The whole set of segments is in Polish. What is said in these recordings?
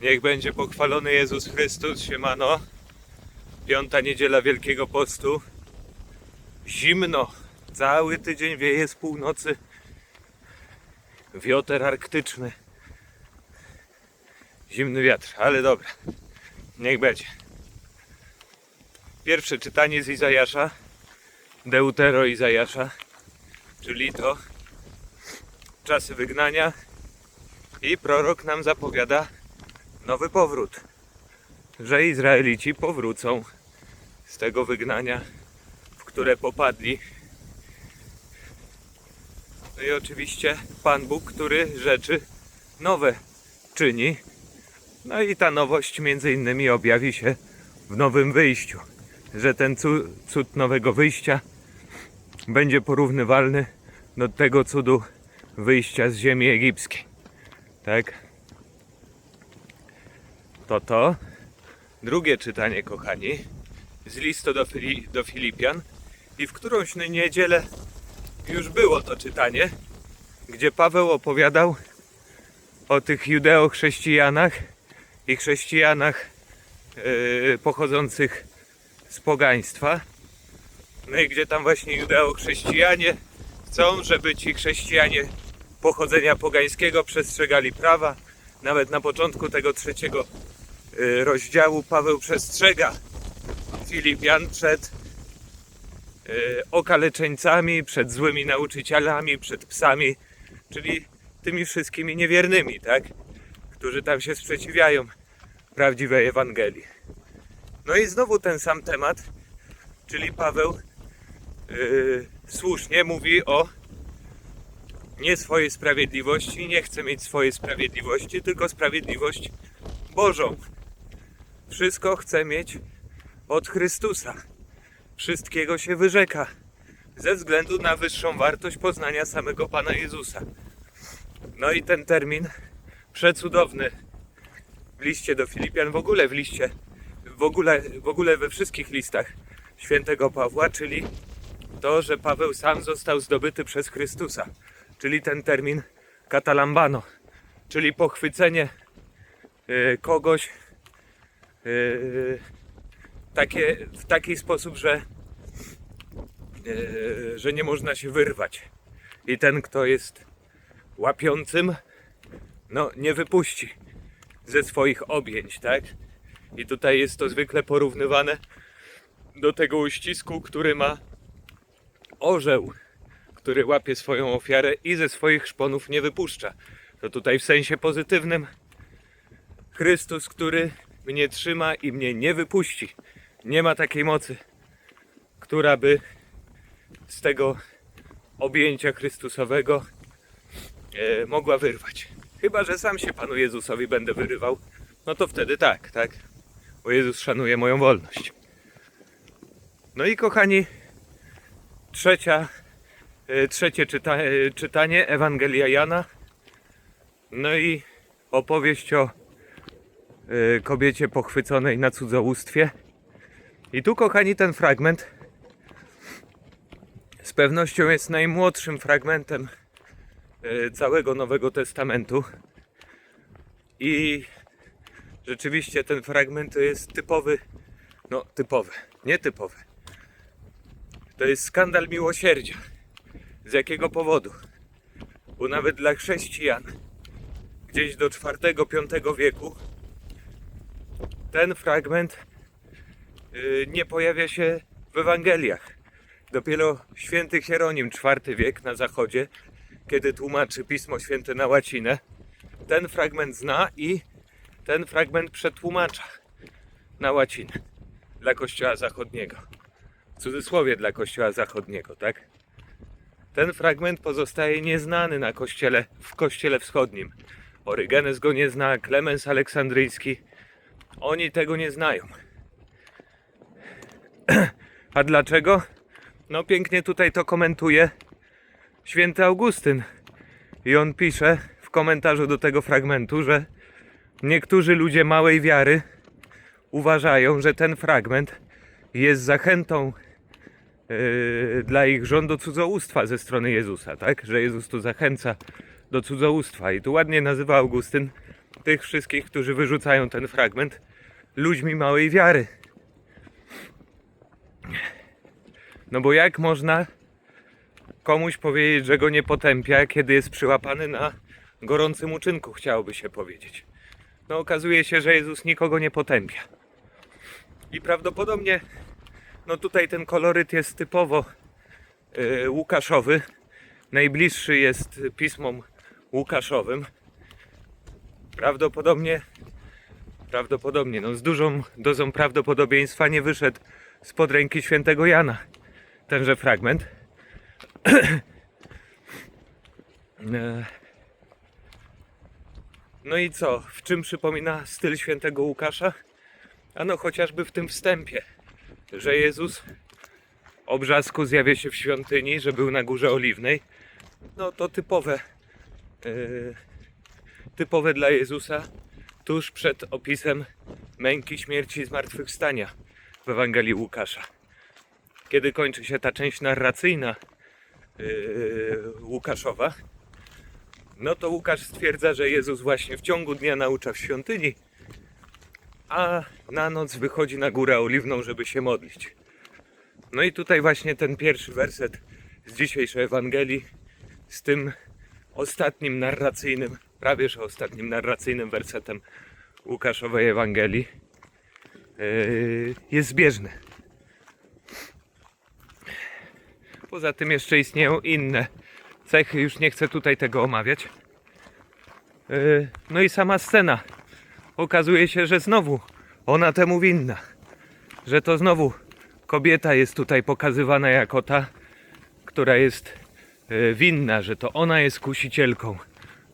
Niech będzie pochwalony Jezus Chrystus, siemano. Piąta niedziela Wielkiego Postu. Zimno. Cały tydzień wieje z północy. Wioter arktyczny. Zimny wiatr, ale dobra. Niech będzie. Pierwsze czytanie z Izajasza. Deutero Izajasza. Czyli to czasy wygnania. I prorok nam zapowiada nowy powrót. Że Izraelici powrócą z tego wygnania, w które popadli. No i oczywiście Pan Bóg, który rzeczy nowe czyni. No i ta nowość między innymi objawi się w nowym wyjściu. Że ten cu- cud nowego wyjścia będzie porównywalny do tego cudu wyjścia z ziemi egipskiej. Tak? To to. Drugie czytanie, kochani, z listu do, Fili- do Filipian. I w którąś niedzielę już było to czytanie, gdzie Paweł opowiadał o tych judeo-chrześcijanach i chrześcijanach yy, pochodzących z pogaństwa. No i gdzie tam właśnie judeo-chrześcijanie chcą, żeby ci chrześcijanie pochodzenia pogańskiego przestrzegali prawa. Nawet na początku tego trzeciego rozdziału Paweł przestrzega Filipian przed y, okaleczeńcami, przed złymi nauczycielami, przed psami, czyli tymi wszystkimi niewiernymi, tak? Którzy tam się sprzeciwiają prawdziwej Ewangelii. No i znowu ten sam temat, czyli Paweł y, słusznie mówi o nie swojej sprawiedliwości, nie chce mieć swojej sprawiedliwości, tylko sprawiedliwość Bożą. Wszystko chce mieć od Chrystusa. Wszystkiego się wyrzeka ze względu na wyższą wartość poznania samego Pana Jezusa. No i ten termin przecudowny w liście do Filipian, w ogóle w liście, w ogóle, w ogóle we wszystkich listach świętego Pawła, czyli to, że Paweł sam został zdobyty przez Chrystusa, czyli ten termin katalambano, czyli pochwycenie y, kogoś y, takie, w taki sposób, że, y, że nie można się wyrwać. I ten, kto jest łapiącym, no nie wypuści ze swoich objęć, tak? I tutaj jest to zwykle porównywane do tego uścisku, który ma orzeł, który łapie swoją ofiarę i ze swoich szponów nie wypuszcza. To tutaj w sensie pozytywnym Chrystus, który mnie trzyma i mnie nie wypuści. Nie ma takiej mocy, która by z tego objęcia Chrystusowego e, mogła wyrwać. Chyba, że sam się Panu Jezusowi będę wyrywał, no to wtedy tak, tak? Bo Jezus szanuje moją wolność. No i kochani, trzecia, e, trzecie czyta, e, czytanie Ewangelia Jana. No i opowieść o kobiecie pochwyconej na cudzołóstwie. I tu, kochani, ten fragment z pewnością jest najmłodszym fragmentem e, całego Nowego Testamentu. I rzeczywiście ten fragment to jest typowy, no typowy, nietypowy. To jest skandal miłosierdzia. Z jakiego powodu? Bo nawet dla chrześcijan gdzieś do IV-V wieku ten fragment y, nie pojawia się w Ewangeliach. Dopiero święty Hieronim, IV wiek na zachodzie, kiedy tłumaczy Pismo Święte na łacinę, ten fragment zna i ten fragment przetłumacza na łacinę dla Kościoła Zachodniego. W cudzysłowie dla Kościoła Zachodniego, tak? Ten fragment pozostaje nieznany na kościele, w Kościele Wschodnim. Orygenes go nie zna, Klemens Aleksandryjski. Oni tego nie znają. A dlaczego? No pięknie tutaj to komentuje święty Augustyn. I on pisze w komentarzu do tego fragmentu, że niektórzy ludzie małej wiary uważają, że ten fragment jest zachętą yy, dla ich rządu cudzołóstwa ze strony Jezusa, tak? Że Jezus tu zachęca do cudzołóstwa. I tu ładnie nazywa Augustyn tych wszystkich, którzy wyrzucają ten fragment, ludźmi małej wiary. No bo jak można komuś powiedzieć, że go nie potępia, kiedy jest przyłapany na gorącym uczynku, chciałoby się powiedzieć. No okazuje się, że Jezus nikogo nie potępia. I prawdopodobnie, no tutaj ten koloryt jest typowo yy, Łukaszowy. Najbliższy jest pismom Łukaszowym. Prawdopodobnie, prawdopodobnie, no z dużą dozą prawdopodobieństwa nie wyszedł spod ręki świętego Jana tenże fragment. E, No i co? W czym przypomina styl świętego Łukasza? Ano chociażby w tym wstępie, że Jezus o brzasku zjawia się w świątyni, że był na Górze Oliwnej. No to typowe, e, typowe dla Jezusa tuż przed opisem męki, śmierci i zmartwychwstania w Ewangelii Łukasza. Kiedy kończy się ta część narracyjna yy, Łukaszowa, no to Łukasz stwierdza, że Jezus właśnie w ciągu dnia naucza w świątyni, a na noc wychodzi na górę oliwną, żeby się modlić. No i tutaj właśnie ten pierwszy werset z dzisiejszej Ewangelii z tym ostatnim narracyjnym, prawie że ostatnim narracyjnym wersetem Łukaszowej Ewangelii yy, jest zbieżny. Poza tym jeszcze istnieją inne cechy, już nie chcę tutaj tego omawiać. Yy, No i sama scena. Okazuje się, że znowu ona temu winna. Że to znowu kobieta jest tutaj pokazywana jako ta, która jest yy, winna, że to ona jest kusicielką.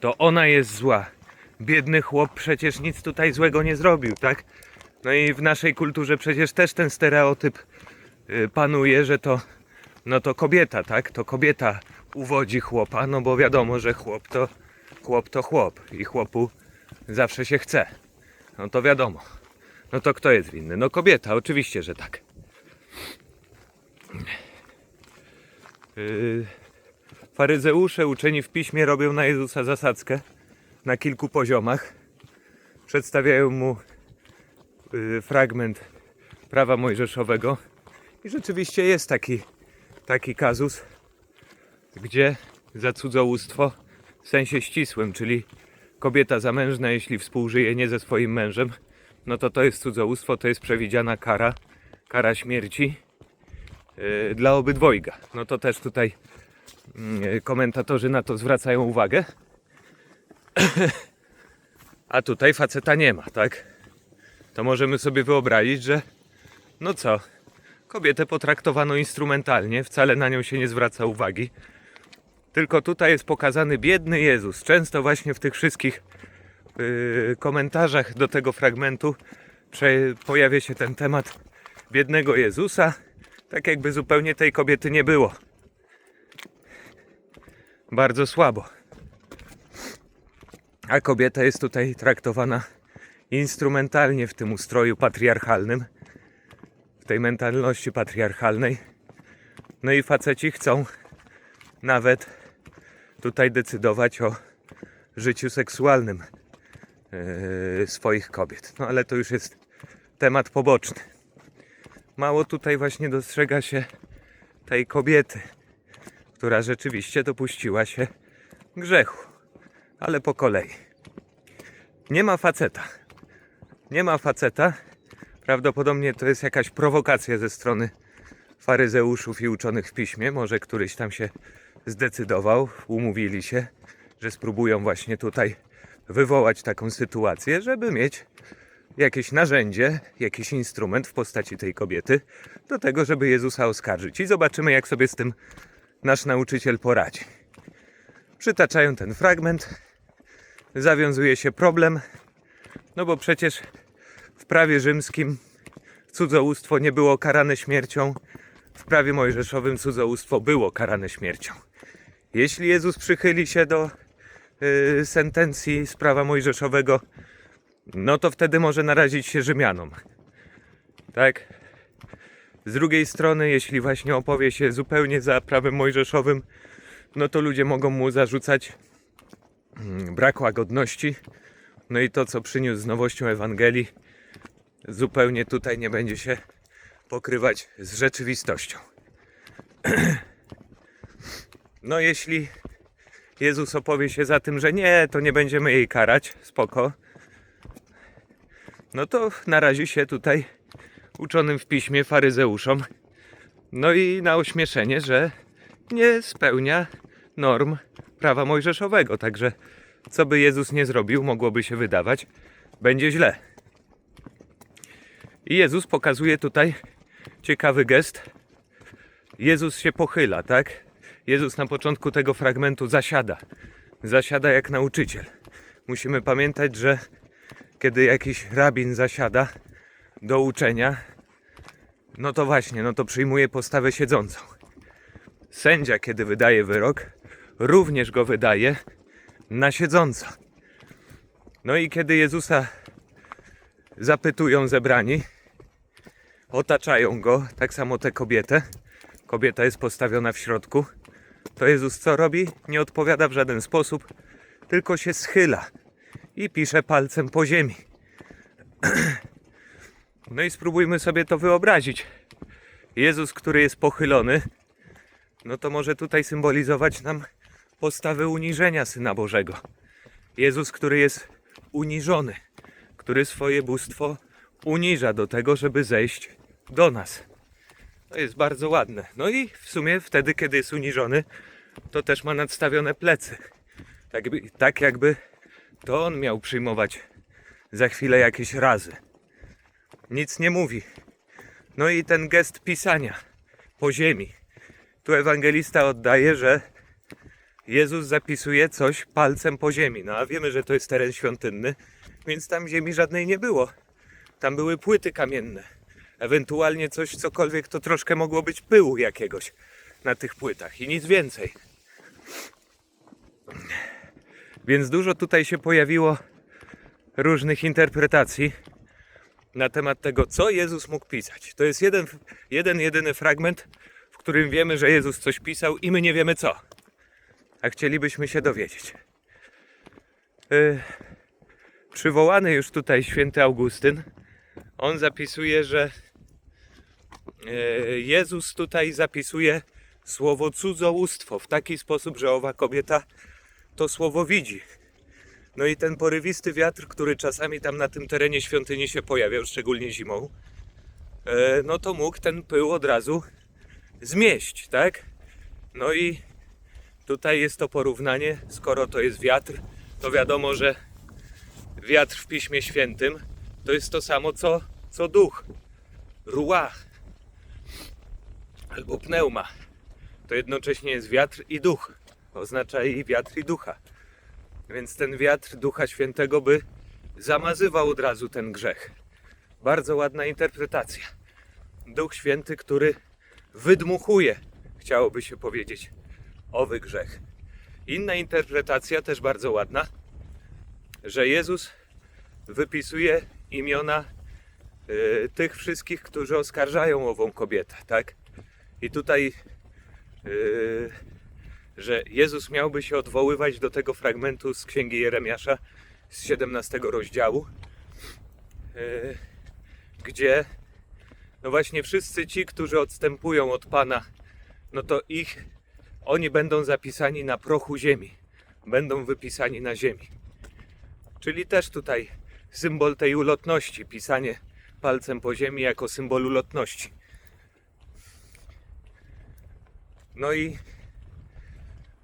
To ona jest zła. Biedny chłop przecież nic tutaj złego nie zrobił, tak? No i w naszej kulturze przecież też ten stereotyp yy, panuje, że to no to kobieta, tak? To kobieta uwodzi chłopa, no bo wiadomo, że chłop to chłop to chłop i chłopu zawsze się chce. No to wiadomo. No to kto jest winny? No kobieta, oczywiście, że tak. Yy, faryzeusze uczeni w piśmie robią na Jezusa zasadzkę na kilku poziomach. Przedstawiają mu yy, fragment prawa mojżeszowego i rzeczywiście jest taki taki kazus, gdzie za cudzołóstwo w sensie ścisłym, czyli kobieta zamężna, jeśli współżyje nie ze swoim mężem, no to to jest cudzołóstwo, to jest przewidziana kara, kara śmierci yy, dla obydwojga. No to też tutaj komentatorzy na to zwracają uwagę. A tutaj faceta nie ma, tak? To możemy sobie wyobrazić, że no co, Kobietę potraktowano instrumentalnie, wcale na nią się nie zwraca uwagi. Tylko tutaj jest pokazany biedny Jezus. Często właśnie w tych wszystkich yy, komentarzach do tego fragmentu pojawia się ten temat biednego Jezusa, tak jakby zupełnie tej kobiety nie było. Bardzo słabo. A kobieta jest tutaj traktowana instrumentalnie w tym ustroju patriarchalnym tej mentalności patriarchalnej. No i faceci chcą nawet tutaj decydować o życiu seksualnym yy, swoich kobiet. No ale to już jest temat poboczny. Mało tutaj właśnie dostrzega się tej kobiety, która rzeczywiście dopuściła się grzechu, ale po kolei. Nie ma faceta. Nie ma faceta, Prawdopodobnie to jest jakaś prowokacja ze strony faryzeuszów i uczonych w piśmie. Może któryś tam się zdecydował, umówili się, że spróbują właśnie tutaj wywołać taką sytuację, żeby mieć jakieś narzędzie, jakiś instrument w postaci tej kobiety do tego, żeby Jezusa oskarżyć. I zobaczymy, jak sobie z tym nasz nauczyciel poradzi. Przytaczają ten fragment, zawiązuje się problem, no bo przecież w prawie rzymskim cudzołóstwo nie było karane śmiercią, w prawie mojżeszowym cudzołóstwo było karane śmiercią. Jeśli Jezus przychyli się do yy, sentencji z prawa mojżeszowego, no to wtedy może narazić się Rzymianom. Tak? Z drugiej strony, jeśli właśnie opowie się zupełnie za prawem mojżeszowym, no to ludzie mogą mu zarzucać mm, brak łagodności, No i to, co przyniósł z nowością Ewangelii, zupełnie tutaj nie będzie się pokrywać z rzeczywistością. No jeśli Jezus opowie się za tym, że nie, to nie będziemy jej karać, spoko, no to narazi się tutaj uczonym w piśmie faryzeuszom, no i na ośmieszenie, że nie spełnia norm prawa mojżeszowego, także co by Jezus nie zrobił, mogłoby się wydawać, będzie źle. I Jezus pokazuje tutaj ciekawy gest. Jezus się pochyla, tak? Jezus na początku tego fragmentu zasiada. Zasiada jak nauczyciel. Musimy pamiętać, że kiedy jakiś rabin zasiada do uczenia, no to właśnie, no to przyjmuje postawę siedzącą. Sędzia, kiedy wydaje wyrok, również go wydaje na siedząco. No i kiedy Jezusa zapytują zebrani, otaczają go, tak samo tę kobietę, kobieta jest postawiona w środku, to Jezus co robi? Nie odpowiada w żaden sposób, tylko się schyla i pisze palcem po ziemi. No i spróbujmy sobie to wyobrazić. Jezus, który jest pochylony, no to może tutaj symbolizować nam postawę uniżenia Syna Bożego. Jezus, który jest uniżony, który swoje bóstwo uniża do tego, żeby zejść do nas. To jest bardzo ładne. No i w sumie wtedy, kiedy jest uniżony, to też ma nadstawione plecy. Tak, tak jakby to on miał przyjmować za chwilę jakieś razy. Nic nie mówi. No i ten gest pisania po ziemi. Tu ewangelista oddaje, że Jezus zapisuje coś palcem po ziemi. No a wiemy, że to jest teren świątynny, więc tam ziemi żadnej nie było. Tam były płyty kamienne. Ewentualnie coś, cokolwiek, to troszkę mogło być pyłu jakiegoś na tych płytach i nic więcej. Więc dużo tutaj się pojawiło różnych interpretacji na temat tego, co Jezus mógł pisać. To jest jeden, jeden jedyny fragment, w którym wiemy, że Jezus coś pisał i my nie wiemy co. A chcielibyśmy się dowiedzieć. Yy, przywołany już tutaj święty Augustyn, on zapisuje, że yy, Jezus tutaj zapisuje słowo cudzołóstwo w taki sposób, że owa kobieta to słowo widzi. No i ten porywisty wiatr, który czasami tam na tym terenie świątyni się pojawiał, szczególnie zimą, e, no to mógł ten pył od razu zmieść, tak? No i tutaj jest to porównanie, skoro to jest wiatr, to wiadomo, że wiatr w Piśmie Świętym to jest to samo co, co duch, ruach albo pneuma. To jednocześnie jest wiatr i duch. Oznacza i wiatr i ducha. Więc ten wiatr Ducha Świętego by zamazywał od razu ten grzech. Bardzo ładna interpretacja. Duch Święty, który wydmuchuje, chciałoby się powiedzieć, owy grzech. Inna interpretacja, też bardzo ładna, że Jezus wypisuje imiona y, tych wszystkich, którzy oskarżają ową kobietę, tak? I tutaj y, że Jezus miałby się odwoływać do tego fragmentu z księgi Jeremiasza z 17 rozdziału, yy, gdzie no właśnie wszyscy ci, którzy odstępują od Pana, no to ich, oni będą zapisani na prochu ziemi, będą wypisani na ziemi. Czyli też tutaj symbol tej ulotności, pisanie palcem po ziemi jako symbol ulotności. No i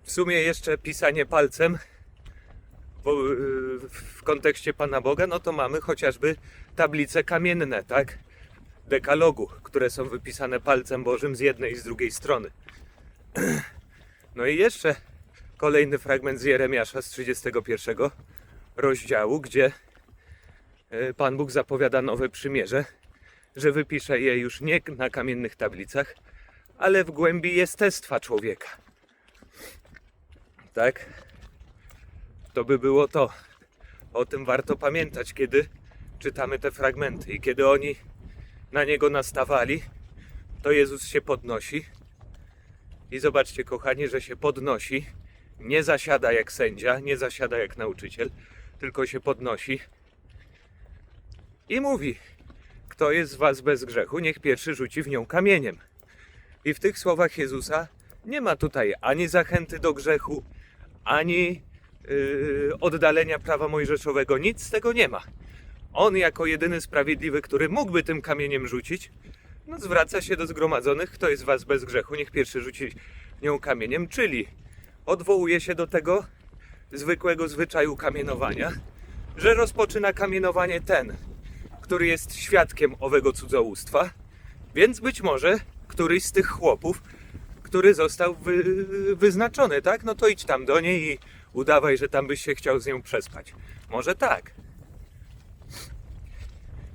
w sumie jeszcze pisanie palcem yy, w kontekście Pana Boga, no to mamy chociażby tablice kamienne, tak? Dekalogu, które są wypisane palcem Bożym z jednej i z drugiej strony. No i jeszcze kolejny fragment z Jeremiasza z 31 rozdziału, gdzie yy, Pan Bóg zapowiada nowe przymierze, że wypisze je już nie na kamiennych tablicach, ale w głębi jestestwa człowieka tak? To by było to. O tym warto pamiętać, kiedy czytamy te fragmenty i kiedy oni na niego nastawali, to Jezus się podnosi. I zobaczcie, kochani, że się podnosi, nie zasiada jak sędzia, nie zasiada jak nauczyciel, tylko się podnosi i mówi: Kto jest z Was bez grzechu, niech pierwszy rzuci w nią kamieniem. I w tych słowach Jezusa nie ma tutaj ani zachęty do grzechu, ani yy, oddalenia prawa mojżeszowego. Nic z tego nie ma. On, jako jedyny sprawiedliwy, który mógłby tym kamieniem rzucić, no, zwraca się do zgromadzonych, kto jest was bez grzechu, niech pierwszy rzuci nią kamieniem, czyli odwołuje się do tego zwykłego zwyczaju kamienowania, że rozpoczyna kamienowanie ten, który jest świadkiem owego cudzołóstwa, więc być może któryś z tych chłopów, który został wy, wyznaczony, tak? No to idź tam do niej i udawaj, że tam byś się chciał z nią przespać. Może tak.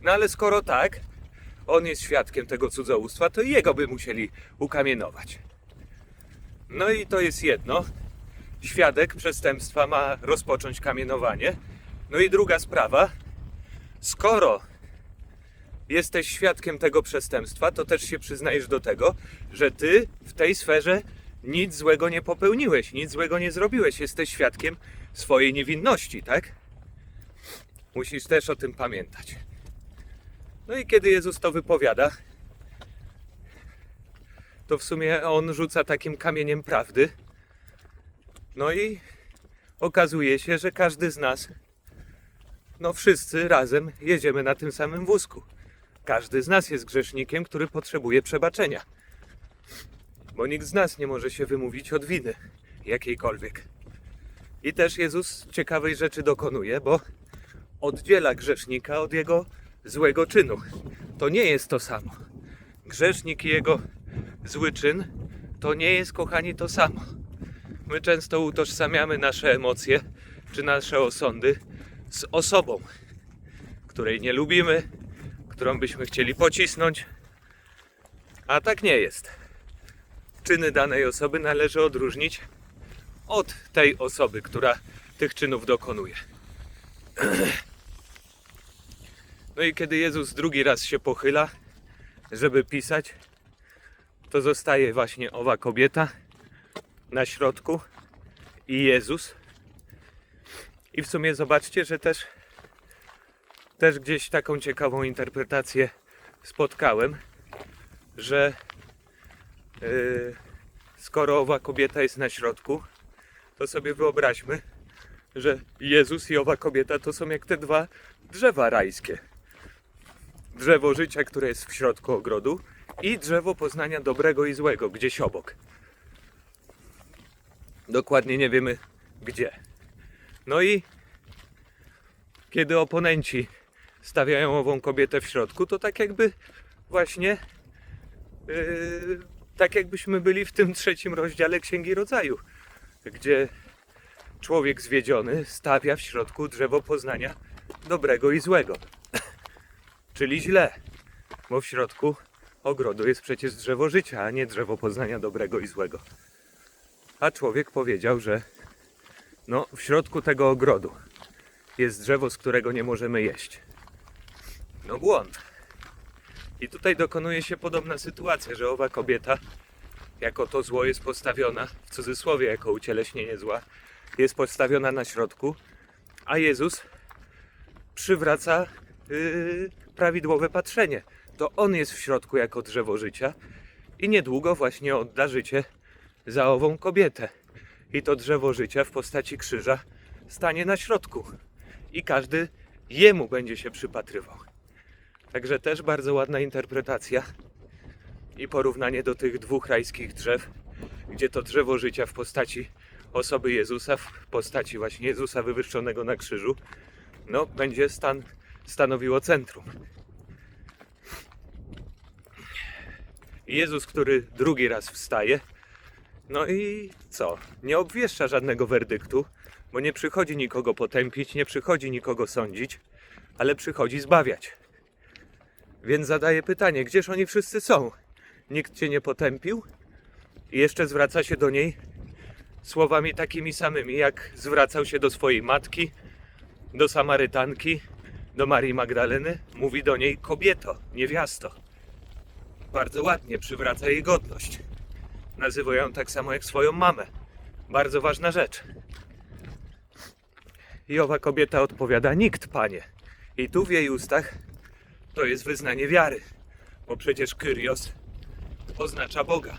No ale skoro tak, on jest świadkiem tego cudzołóstwa, to jego by musieli ukamienować. No i to jest jedno. Świadek przestępstwa ma rozpocząć kamienowanie. No i druga sprawa. Skoro jesteś świadkiem tego przestępstwa, to też się przyznajesz do tego, że ty w tej sferze nic złego nie popełniłeś, nic złego nie zrobiłeś. Jesteś świadkiem swojej niewinności, tak? Musisz też o tym pamiętać. No i kiedy Jezus to wypowiada, to w sumie on rzuca takim kamieniem prawdy. No i okazuje się, że każdy z nas, no wszyscy razem jedziemy na tym samym wózku. Każdy z nas jest grzesznikiem, który potrzebuje przebaczenia. Bo nikt z nas nie może się wymówić od winy jakiejkolwiek. I też Jezus ciekawej rzeczy dokonuje, bo oddziela grzesznika od jego złego czynu. To nie jest to samo. Grzesznik i jego zły czyn to nie jest, kochani, to samo. My często utożsamiamy nasze emocje czy nasze osądy z osobą, której nie lubimy, którą byśmy chcieli pocisnąć, a tak nie jest. Czyny danej osoby należy odróżnić od tej osoby, która tych czynów dokonuje. No i kiedy Jezus drugi raz się pochyla, żeby pisać, to zostaje właśnie owa kobieta na środku i Jezus. I w sumie zobaczcie, że też, też gdzieś taką ciekawą interpretację spotkałem, że yy, skoro owa kobieta jest na środku, to sobie wyobraźmy, że Jezus i owa kobieta to są jak te dwa drzewa rajskie drzewo życia, które jest w środku ogrodu i drzewo poznania dobrego i złego gdzieś obok. Dokładnie nie wiemy gdzie. No i kiedy oponenci stawiają ową kobietę w środku, to tak jakby właśnie yy, tak jakbyśmy byli w tym trzecim rozdziale Księgi Rodzaju, gdzie człowiek zwiedziony stawia w środku drzewo poznania dobrego i złego czyli źle, bo w środku ogrodu jest przecież drzewo życia, a nie drzewo poznania dobrego i złego. A człowiek powiedział, że no, w środku tego ogrodu jest drzewo, z którego nie możemy jeść. No błąd. I tutaj dokonuje się podobna sytuacja, że owa kobieta, jako to zło jest postawiona, w cudzysłowie jako ucieleśnienie zła, jest postawiona na środku, a Jezus przywraca yy, prawidłowe patrzenie. To On jest w środku jako drzewo życia i niedługo właśnie odda życie za ową kobietę. I to drzewo życia w postaci krzyża stanie na środku i każdy jemu będzie się przypatrywał. Także też bardzo ładna interpretacja i porównanie do tych dwóch rajskich drzew, gdzie to drzewo życia w postaci osoby Jezusa, w postaci właśnie Jezusa wywyższonego na krzyżu, no będzie stan stanowiło centrum. Jezus, który drugi raz wstaje, no i co? Nie obwieszcza żadnego werdyktu, bo nie przychodzi nikogo potępić, nie przychodzi nikogo sądzić, ale przychodzi zbawiać. Więc zadaje pytanie, gdzież oni wszyscy są? Nikt cię nie potępił? I jeszcze zwraca się do niej słowami takimi samymi, jak zwracał się do swojej matki, do Samarytanki, do Marii Magdaleny, mówi do niej kobieto, niewiasto. Bardzo ładnie przywraca jej godność. Nazywa ją tak samo jak swoją mamę. Bardzo ważna rzecz. I owa kobieta odpowiada: Nikt, panie. I tu w jej ustach to jest wyznanie wiary, bo przecież Kyrios oznacza Boga.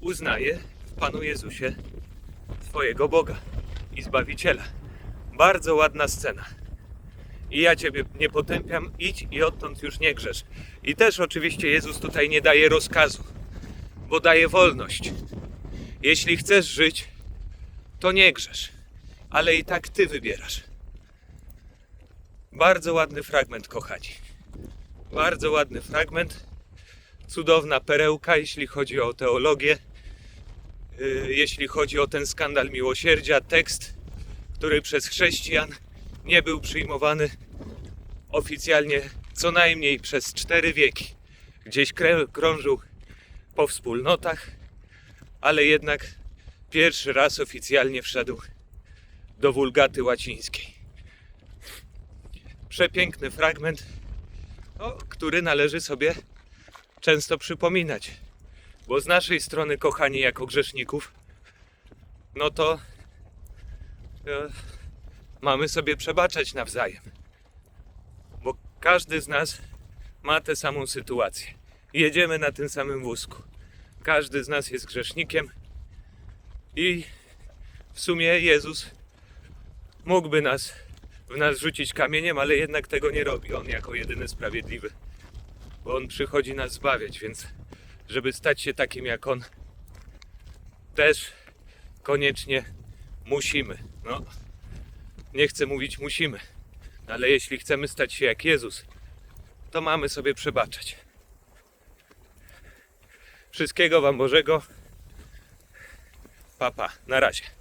Uznaje w Panu Jezusie swojego Boga i Zbawiciela. Bardzo ładna scena. I ja Ciebie nie potępiam, idź i odtąd już nie grzesz. I też oczywiście Jezus tutaj nie daje rozkazu, bo daje wolność. Jeśli chcesz żyć, to nie grzesz, ale i tak Ty wybierasz. Bardzo ładny fragment, kochani. Bardzo ładny fragment. Cudowna perełka, jeśli chodzi o teologię, yy, jeśli chodzi o ten skandal miłosierdzia, tekst, który przez chrześcijan nie był przyjmowany oficjalnie co najmniej przez cztery wieki. Gdzieś krążył po wspólnotach, ale jednak pierwszy raz oficjalnie wszedł do wulgaty łacińskiej. Przepiękny fragment, o, który należy sobie często przypominać, bo z naszej strony, kochani, jako grzeszników, no to e, mamy sobie przebaczać nawzajem, bo każdy z nas ma tę samą sytuację. Jedziemy na tym samym wózku. Każdy z nas jest grzesznikiem i w sumie Jezus mógłby nas w nas rzucić kamieniem, ale jednak tego nie robi. On jako jedyny sprawiedliwy. Bo on przychodzi nas zbawiać, więc żeby stać się takim jak on, też koniecznie musimy. No, nie chcę mówić musimy, ale jeśli chcemy stać się jak Jezus, to mamy sobie przebaczać. Wszystkiego Wam Bożego. Papa, na razie.